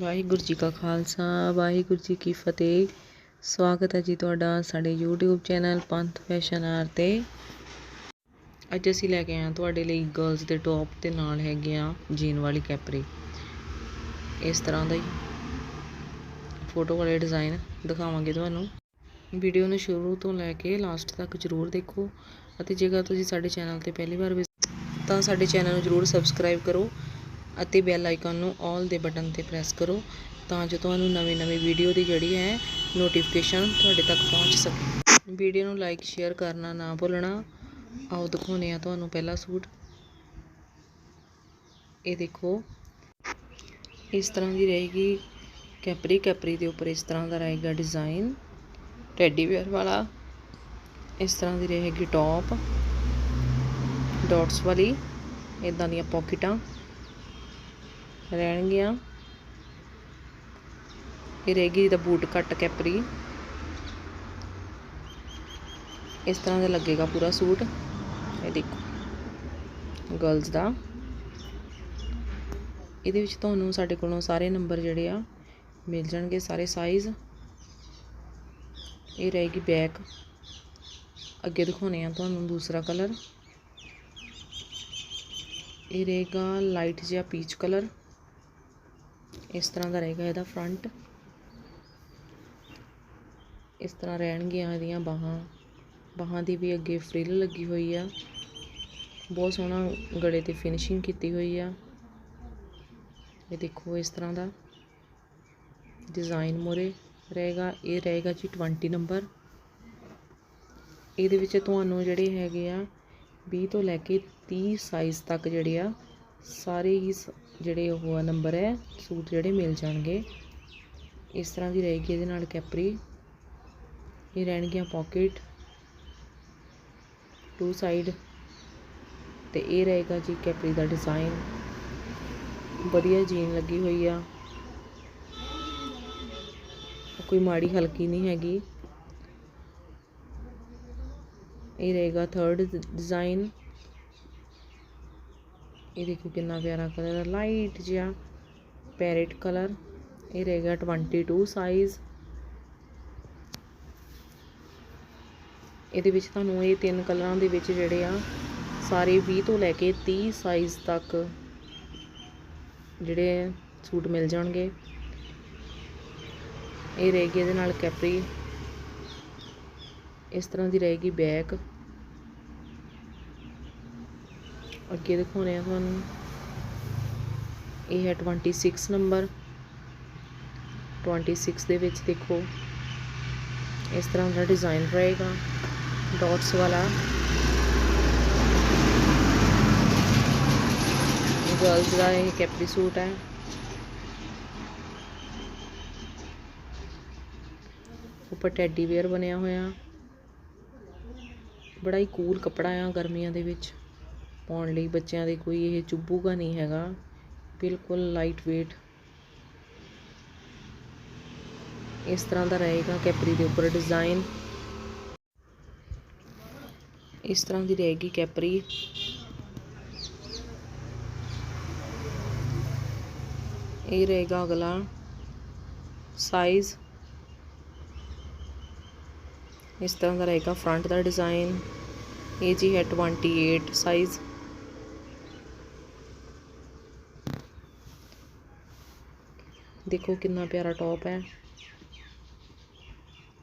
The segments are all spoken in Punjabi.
ਵਾਹਿਗੁਰੂ ਜੀ ਕਾ ਖਾਲਸਾ, ਵਾਹਿਗੁਰੂ ਜੀ ਕੀ ਫਤਿਹ। ਸਵਾਗਤ ਹੈ ਜੀ ਤੁਹਾਡਾ ਸਾਡੇ YouTube ਚੈਨਲ ਪੰਥ ਫੈਸ਼ਨ ਆਰ ਤੇ। ਅੱਜ ਅਸੀਂ ਲੈ ਕੇ ਆਏ ਹਾਂ ਤੁਹਾਡੇ ਲਈ ਗਰਲਸ ਦੇ ਟੌਪ ਤੇ ਨਾਲ ਹੈਗੇ ਆ ਜੀਨ ਵਾਲੀ ਕੈਪਰੀ ਇਸ ਤਰ੍ਹਾਂ ਦਾ ਹੀ ਫੋਟੋ ਵਾਲੇ ਡਿਜ਼ਾਈਨ ਦਿਖਾਵਾਂਗੇ ਤੁਹਾਨੂੰ। ਵੀਡੀਓ ਨੂੰ ਸ਼ੁਰੂ ਤੋਂ ਲੈ ਕੇ ਲਾਸਟ ਤੱਕ ਜ਼ਰੂਰ ਦੇਖੋ ਅਤੇ ਜੇਕਰ ਤੁਸੀਂ ਸਾਡੇ ਚੈਨਲ ਤੇ ਪਹਿਲੀ ਵਾਰ ਤਾਂ ਸਾਡੇ ਚੈਨਲ ਨੂੰ ਜ਼ਰੂਰ ਸਬਸਕ੍ਰਾਈਬ ਕਰੋ ਅਤੇ ਬੈਲ ਆਈਕਨ ਨੂੰ ਆਲ ਦੇ ਬਟਨ ਤੇ ਪ੍ਰੈਸ ਕਰੋ ਤਾਂ ਜੋ ਤੁਹਾਨੂੰ ਨਵੇਂ ਨਵੀਂ ਵੀਡੀਓ ਦੀ ਜਿਹੜੀ ਹੈ ਨੋਟੀਫਿਕੇਸ਼ਨ ਤੁਹਾਡੇ ਤੱਕ ਪਹੁੰਚ ਸਕੇ। ਵੀਡੀਓ ਨੂੰ ਲਾਈਕ ਸ਼ੇਅਰ ਕਰਨਾ ਨਾ ਭੁੱਲਣਾ। ਆਓ ਦਿਖਾਉਂਦੇ ਆ ਤੁਹਾਨੂੰ ਪਹਿਲਾ ਸੂਟ। ਇਹ ਦੇਖੋ। ਇਸ ਤਰ੍ਹਾਂ ਦੀ ਰਹੇਗੀ। ਕੈਪਰੀ ਕੈਪਰੀ ਦੇ ਉੱਪਰ ਇਸ ਤਰ੍ਹਾਂ ਦਾ ਰਹੇਗਾ ਡਿਜ਼ਾਈਨ ਟੈਡੀ ਵੇਅਰ ਵਾਲਾ। ਇਸ ਤਰ੍ਹਾਂ ਦੀ ਰਹੇਗੀ ਟੌਪ ਡਾਟਸ ਵਾਲੀ। ਇਦਾਂ ਦੀਆਂ ਪੌਕਟਾਂ ਰਹਿਣਗੀਆਂ। ਇਹ ਰਹੇਗੀ ਦਾ ਬੂਟ ਕੱਟ ਕੈਪਰੀ ਇਸ ਤਰ੍ਹਾਂ ਦਾ ਲੱਗੇਗਾ ਪੂਰਾ ਸੂਟ। ਇਹ ਦੇਖੋ ਗਰਲਸ ਦਾ। ਇਹਦੇ ਵਿੱਚ ਤੁਹਾਨੂੰ ਸਾਡੇ ਕੋਲੋਂ ਸਾਰੇ ਨੰਬਰ ਜਿਹੜੇ ਆ ਮਿਲ ਜਾਣਗੇ, ਸਾਰੇ ਸਾਈਜ਼ ਇਹ ਰਹੇਗੀ ਬੈਕ ਅੱਗੇ ਦਿਖਾਉਣੇ ਆ ਤੁਹਾਨੂੰ ਦੂਸਰਾ ਕਲਰ ਇਹ ਰਹੇਗਾ ਲਾਈਟ ਜਿਹਾ ਪੀਚ ਕਲਰ ਇਸ ਤਰ੍ਹਾਂ ਦਾ ਰਹੇਗਾ ਇਹਦਾ ਫਰੰਟ ਇਸ ਤਰ੍ਹਾਂ ਰਹਿਣਗੀਆਂ ਇਹਦੀਆਂ ਬਾਹਾਂ। ਬਾਹਾਂ ਦੀ ਵੀ ਅੱਗੇ ਫਰਿੱਲ ਲੱਗੀ ਹੋਈ ਆ। ਬਹੁਤ ਸੋਹਣਾ ਗਲੇ ਤੇ ਫਿਨਿਸ਼ਿੰਗ ਕੀਤੀ ਹੋਈ ਆ। ਇਹ ਦੇਖੋ ਇਸ ਤਰ੍ਹਾਂ ਦਾ ਡਿਜ਼ਾਈਨ ਮੋਰੇ ਰਹੇਗਾ। ਇਹ ਰਹੇਗਾ ਜੀ 20 ਨੰਬਰ ਇਹਦੇ ਵਿੱਚ ਤੁਹਾਨੂੰ ਜਿਹੜੇ ਹੈਗੇ ਆ 20 ਤੋਂ ਲੈ ਕੇ 30 ਸਾਈਜ਼ ਤੱਕ ਜਿਹੜੇ ਆ, ਸਾਰੇ ਹੀ ਜਿਹੜੇ ਉਹ ਆ ਨੰਬਰ ਹੈ, ਸੂਟ ਜਿਹੜੇ ਮਿਲ ਜਾਣਗੇ। ਇਸ ਤਰ੍ਹਾਂ ਦੀ ਰਹੇਗੀ ਇਹਦੇ ਨਾਲ ਕੈਪਰੀ। ਇਹ ਰਹਿਣਗੀਆਂ ਪਾਕਟ ਟੂ ਸਾਈਡ ਤੇ ਇਹ ਰਹੇਗਾ ਜੀ ਕੈਪਰੀ ਦਾ ਡਿਜ਼ਾਈਨ ਵਧੀਆ ਜੀਨ ਲੱਗੀ ਹੋਈ ਆ। ਕੋਈ ਮਾੜੀ ਹਲਕੀ ਨਹੀਂ ਹੈਗੀ। ਇਹ ਰਹੇਗਾ ਥਰਡ ਡਿਜ਼ਾਈਨ ਇਹ ਦੇਖੋ ਕਿੰਨਾ ਪਿਆਰਾ ਕਲਰ ਹੈ ਲਾਈਟ ਜਿਹਾ ਪੈਰਟ ਕਲਰ ਇਹ ਰਹੇਗਾ 22 ਸਾਈਜ਼ ਇਹਦੇ ਵਿੱਚ ਤੁਹਾਨੂੰ ਇਹ ਤਿੰਨ ਕਲਰਾਂ ਦੇ ਵਿੱਚ ਜਿਹੜੇ ਆ, ਸਾਰੇ 20 ਤੋਂ ਲੈ ਕੇ 30 ਸਾਈਜ਼ ਤੱਕ ਜਿਹੜੇ ਸੂਟ ਮਿਲ ਜਾਣਗੇ। ਇਹ ਰਹੇਗੀ ਇਹਦੇ ਨਾਲ ਕੈਪਰੀ ਇਸ ਤਰ੍ਹਾਂ ਦੀ ਰਹੇਗੀ ਬੈਕ ਅੱਗੇ ਦਿਖਾਉਣੇ ਆ ਤੁਹਾਨੂੰ। ਇਹ ਹੈ 26 ਨੰਬਰ 26 ਦੇ ਵਿੱਚ ਦੇਖੋ, ਇਸ ਤਰ੍ਹਾਂ ਦਾ ਡਿਜ਼ਾਈਨ ਰਹੇਗਾ। ਡਾਟਸ ਵਾਲਾ। ਗਰਲਸ ਦਾ ਇਹ ਕੈਪਰੀ ਸੂਟ ਹੈ। ਉੱਪਰ ਟੈਡੀ ਵੇਅਰ ਬਣਿਆ ਹੋਇਆ। ਬੜਾ ਹੀ ਕੂਲ ਕੱਪੜਾ ਆ ਗਰਮੀਆਂ ਦੇ ਵਿੱਚ। ਪਾਉਣ ਲਈ ਬੱਚਿਆਂ ਦੇ ਕੋਈ ਇਹ ਚੁੱਭੂਗਾ ਨਹੀਂ ਹੈਗਾ। ਬਿਲਕੁਲ ਲਾਈਟ weight ਇਸ ਤਰ੍ਹਾਂ ਦਾ ਰਹੇਗਾ ਕੈਪਰੀ ਦੇ ਉੱਪਰ ਡਿਜ਼ਾਈਨ ਇਸ ਤਰ੍ਹਾਂ ਦੀ ਰਹੇਗੀ ਕੈਪਰੀ। ਇਹ ਰਹੇਗਾ ਅਗਲਾ ਸਾਈਜ਼ ਇਸ ਤਰ੍ਹਾਂ ਦਾ ਰਹੇਗਾ ਫਰੰਟ ਦਾ ਡਿਜ਼ਾਈਨ ਇਹ ਜੀ ਹੈ 28 ਸਾਈਜ਼ ਦੇਖੋ ਕਿੰਨਾ ਪਿਆਰਾ ਟੌਪ ਹੈ।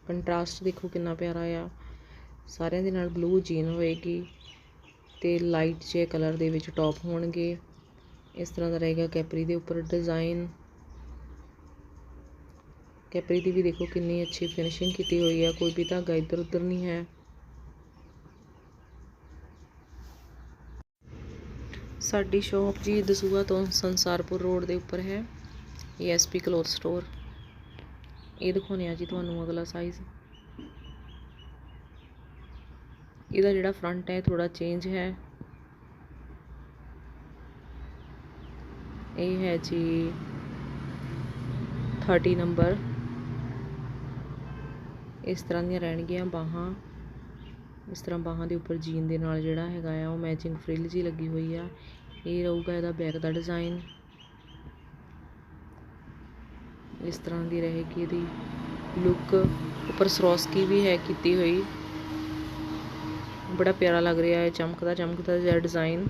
ਕੰਟਰਾਸਟ ਦੇਖੋ ਕਿੰਨਾ ਪਿਆਰਾ ਆ। ਸਾਰਿਆਂ ਦੇ ਨਾਲ ਬਲੂ ਜੀਨ ਹੋਏਗੀ ਤੇ ਲਾਈਟ ਜੇ ਕਲਰ ਦੇ ਵਿੱਚ ਟੌਪ ਹੋਣਗੇ। ਇਸ ਤਰ੍ਹਾਂ ਦਾ ਰਹੇਗਾ ਕੈਪਰੀ ਦੇ ਉੱਪਰ ਡਿਜ਼ਾਈਨ ਕੈਪਰੀ ਦੀ ਵੀ ਦੇਖੋ ਕਿੰਨੀ ਅੱਛੀ ਫਿਨਿਸ਼ਿੰਗ ਕੀਤੀ ਹੋਈ ਹੈ ਕੋਈ ਵੀ ਧਾਗਾ ਇੱਧਰ ਉੱਧਰ ਨਹੀਂ ਹੈ। ਸਾਡੀ ਸ਼ੌਪ ਜੀ ਦਸੂਆ ਤੋਂ ਸੰਸਾਰਪੁਰ ਰੋਡ ਦੇ ਉੱਪਰ ਹੈ। ਈਐਸਪੀ ਕਲੋਥ ਸਟੋਰ ਇਹ ਦਿਖਾਉਣੇ ਆ ਜੀ ਤੁਹਾਨੂੰ ਅਗਲਾ ਸਾਈਜ਼ ਇਹਦਾ ਜਿਹੜਾ ਫਰੰਟ ਹੈ ਥੋੜਾ ਚੇਂਜ ਹੈ। ਇਹ ਹੈ ਜੀ 30 ਨੰਬਰ ਇਸ ਤਰ੍ਹਾਂ ਦੀਆਂ ਰਹਿਣਗੀਆਂ ਬਾਹਾਂ। ਇਸ ਤਰ੍ਹਾਂ ਬਾਹਾਂ ਦੇ ਉੱਪਰ ਜੀਨ ਦੇ ਨਾਲ ਜਿਹੜਾ ਹੈਗਾ ਆ, ਉਹ ਮੈਚਿੰਗ ਫ੍ਰਿਲ ਜੀ ਲੱਗੀ ਹੋਈ ਆ। ਇਹ ਰਹੂਗਾ ਇਹਦਾ ਬੈਕ ਦਾ ਡਿਜ਼ਾਈਨ ਇਸ ਤਰ੍ਹਾਂ ਦੀ ਰਹੇਗੀ ਇਹਦੀ ਲੁੱਕ ਉੱਪਰ ਸਰੋਸਕੀ ਵੀ ਹੈ ਕੀਤੀ ਹੋਈ। ਬੜਾ ਪਿਆਰਾ ਲੱਗ ਰਿਹਾ ਹੈ, ਚਮਕਦਾ ਚਮਕਦਾ ਜਿਹਾ ਡਿਜ਼ਾਈਨ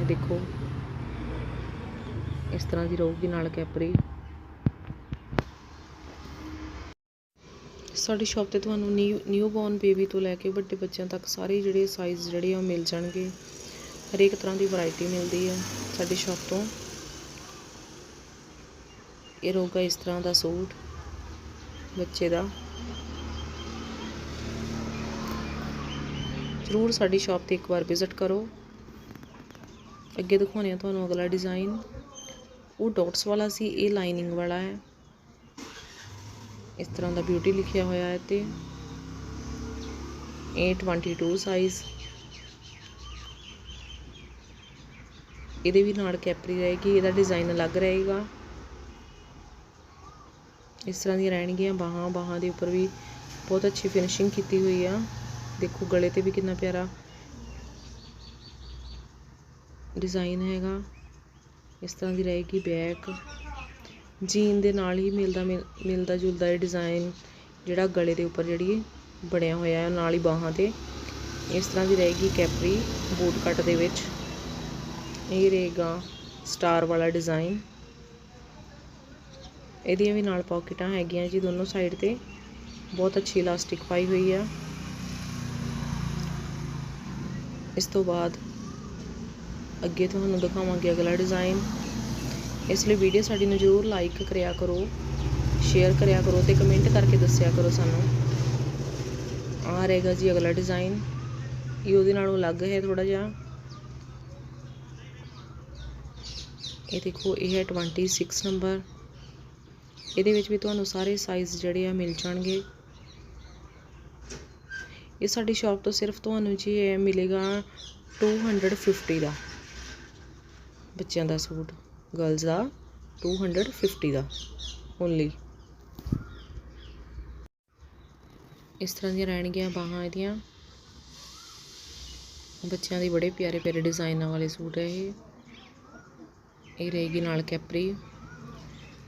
ਇਹ ਦੇਖੋ। ਇਸ ਤਰ੍ਹਾਂ ਦੀ ਰਹੂਗੀ ਨਾਲ ਕੈਪਰੀ। ਸਾਡੀ ਸ਼ਾਪ ਤੇ ਤੁਹਾਨੂੰ ਨਿਊ ਨਿਊ ਬੌਰਨ ਬੇਬੀ ਤੋਂ ਲੈ ਕੇ ਵੱਡੇ ਬੱਚਿਆਂ ਤੱਕ ਸਾਰੇ ਜਿਹੜੇ ਸਾਈਜ਼ ਜਿਹੜੇ ਆ ਉਹ ਮਿਲ ਜਾਣਗੇ। ਹਰੇਕ ਤਰ੍ਹਾਂ ਦੀ ਵੈਰਾਈਟੀ ਮਿਲਦੀ ਹੈ ਸਾਡੀ ਸ਼ਾਪ ਤੋਂ। ਇਹ ਰਹੂਗਾ ਇਸ ਤਰ੍ਹਾਂ ਦਾ ਸੂਟ ਬੱਚੇ ਦਾ। ਜ਼ਰੂਰ ਸਾਡੀ ਸ਼ਾਪ ਤੇ ਇੱਕ ਵਾਰ ਵਿਜ਼ਿਟ ਕਰੋ। ਅੱਗੇ ਦਿਖਾਉਣੇ ਆ ਤੁਹਾਨੂੰ ਅਗਲਾ ਡਿਜ਼ਾਈਨ। ਉਹ ਡਾਟਸ ਵਾਲਾ ਸੀ, ਇਹ ਲਾਈਨਿੰਗ ਵਾਲਾ ਹੈ। ਇਸ ਤਰ੍ਹਾਂ ਦਾ ਬਿਊਟੀ ਲਿਖਿਆ ਹੋਇਆ ਹੈ ਤੇ ਇਹ 22 ਸਾਈਜ਼ ਇਹਦੇ ਵੀ ਨਾਲ ਕੈਪਰੀ ਰਹੇਗੀ, ਇਹਦਾ ਡਿਜ਼ਾਈਨ ਅਲੱਗ ਰਹੇਗਾ। ਇਸ ਤਰ੍ਹਾਂ ਦੀਆਂ ਰਹਿਣਗੀਆਂ, ਬਾਹਾਂ ਬਾਹਾਂ ਦੇ ਉੱਪਰ ਵੀ ਬਹੁਤ ਅੱਛੀ ਫਿਨਿਸ਼ਿੰਗ ਕੀਤੀ ਹੋਈ ਆ। ਦੇਖੋ ਗਲੇ ਤੇ ਵੀ ਕਿੰਨਾ ਪਿਆਰਾ ਡਿਜ਼ਾਈਨ ਹੈਗਾ। ਇਸ ਤਰ੍ਹਾਂ ਦੀ ਰਹੇਗੀ ਬੈਕ ਜੀਨ ਦੇ ਨਾਲ ਹੀ ਮਿਲਦਾ, ਮਿਲ- ਮਿਲਦਾ ਜੁਲਦਾ ਇਹ ਡਿਜ਼ਾਈਨ ਜਿਹੜਾ ਗਲੇ ਦੇ ਉੱਪਰ ਜਿਹੜੀ ਬਣਿਆ ਹੋਇਆ ਹੈ, ਨਾਲ ਹੀ ਬਾਹਾਂ ਤੇ। ਇਸ ਤਰ੍ਹਾਂ ਦੀ ਰਹੇਗੀ ਕੈਪਰੀ ਬੂਟ ਕੱਟ ਦੇ ਵਿੱਚ। ਇਹ ਰਹੇਗਾ ਸਟਾਰ ਵਾਲਾ ਡਿਜ਼ਾਈਨ ਇਹਦੀਆਂ ਵੀ ਨਾਲ ਪਾਕਟਾਂ ਹੈਗੀਆਂ ਜੀ ਦੋਨੋਂ ਸਾਈਡ ਤੇ। ਬਹੁਤ ਅੱਛੀ ਇਲਾਸਟਿਕ ਪਾਈ ਹੋਈ ਆ। ਇਸ ਤੋਂ ਬਾਅਦ ਅੱਗੇ ਤੁਹਾਨੂੰ ਦਿਖਾਵਾਂਗੇ ਅਗਲਾ ਡਿਜ਼ਾਈਨ ਇਸ ਲਈ ਵੀਡੀਓ ਸਾਡੀ ਨੂੰ ਜ਼ਰੂਰ ਲਾਈਕ ਕਰਿਆ ਕਰੋ ਸ਼ੇਅਰ ਕਰਿਆ ਕਰੋ ਤੇ ਕਮੈਂਟ ਕਰਕੇ ਦੱਸਿਆ ਕਰੋ ਸਾਨੂੰ। ਆ ਰਹੇਗਾ ਜੀ ਅਗਲਾ ਡਿਜ਼ਾਈਨ ਇਹ ਉਹਦੇ ਨਾਲੋਂ ਅਲੱਗ ਹੈ ਥੋੜਾ ਜਿਹਾ। ਇਹ ਦੇਖੋ, ਇਹ ਹੈ 26 ਨੰਬਰ ਇਹਦੇ ਵਿੱਚ ਵੀ ਤੁਹਾਨੂੰ ਸਾਰੇ ਸਾਈਜ਼ ਜਿਹੜੇ ਆ ਮਿਲ ਜਾਣਗੇ। ਇਹ ਸਾਡੀ ਸ਼ਾਪ ਤੋਂ ਸਿਰਫ ਤੁਹਾਨੂੰ ਜੀ ਇਹ ਮਿਲੇਗਾ 250 ਦਾ। ਬੱਚਿਆਂ ਦਾ ਸੂਟ ਗਰਲਜ਼ ਦਾ 250 ਦਾ ਓਨਲੀ ਇਸ ਤਰ੍ਹਾਂ ਦੀਆਂ ਰਹਿਣਗੀਆਂ ਬਾਹਾਂ ਇਹਦੀਆਂ। ਬੱਚਿਆਂ ਦੇ ਬੜੇ ਪਿਆਰੇ ਪਿਆਰੇ ਡਿਜ਼ਾਈਨਾਂ ਵਾਲੇ ਸੂਟ ਹੈ ਇਹ। ਇਹ ਰਹੇਗੀ ਨਾਲ ਕੈਪਰੀ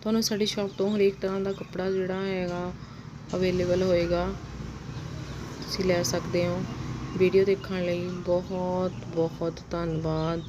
ਤੁਹਾਨੂੰ ਸਾਡੀ ਸ਼ਾਪ ਤੋਂ ਹਰੇਕ ਤਰ੍ਹਾਂ ਦਾ ਕੱਪੜਾ ਜਿਹੜਾ ਹੈਗਾ ਅਵੇਲੇਬਲ ਹੋਏਗਾ। ਤੁਸੀਂ ਲੈ ਸਕਦੇ ਹੋ। ਵੀਡੀਓ ਦੇਖਣ ਲਈ ਬਹੁਤ ਬਹੁਤ ਧੰਨਵਾਦ।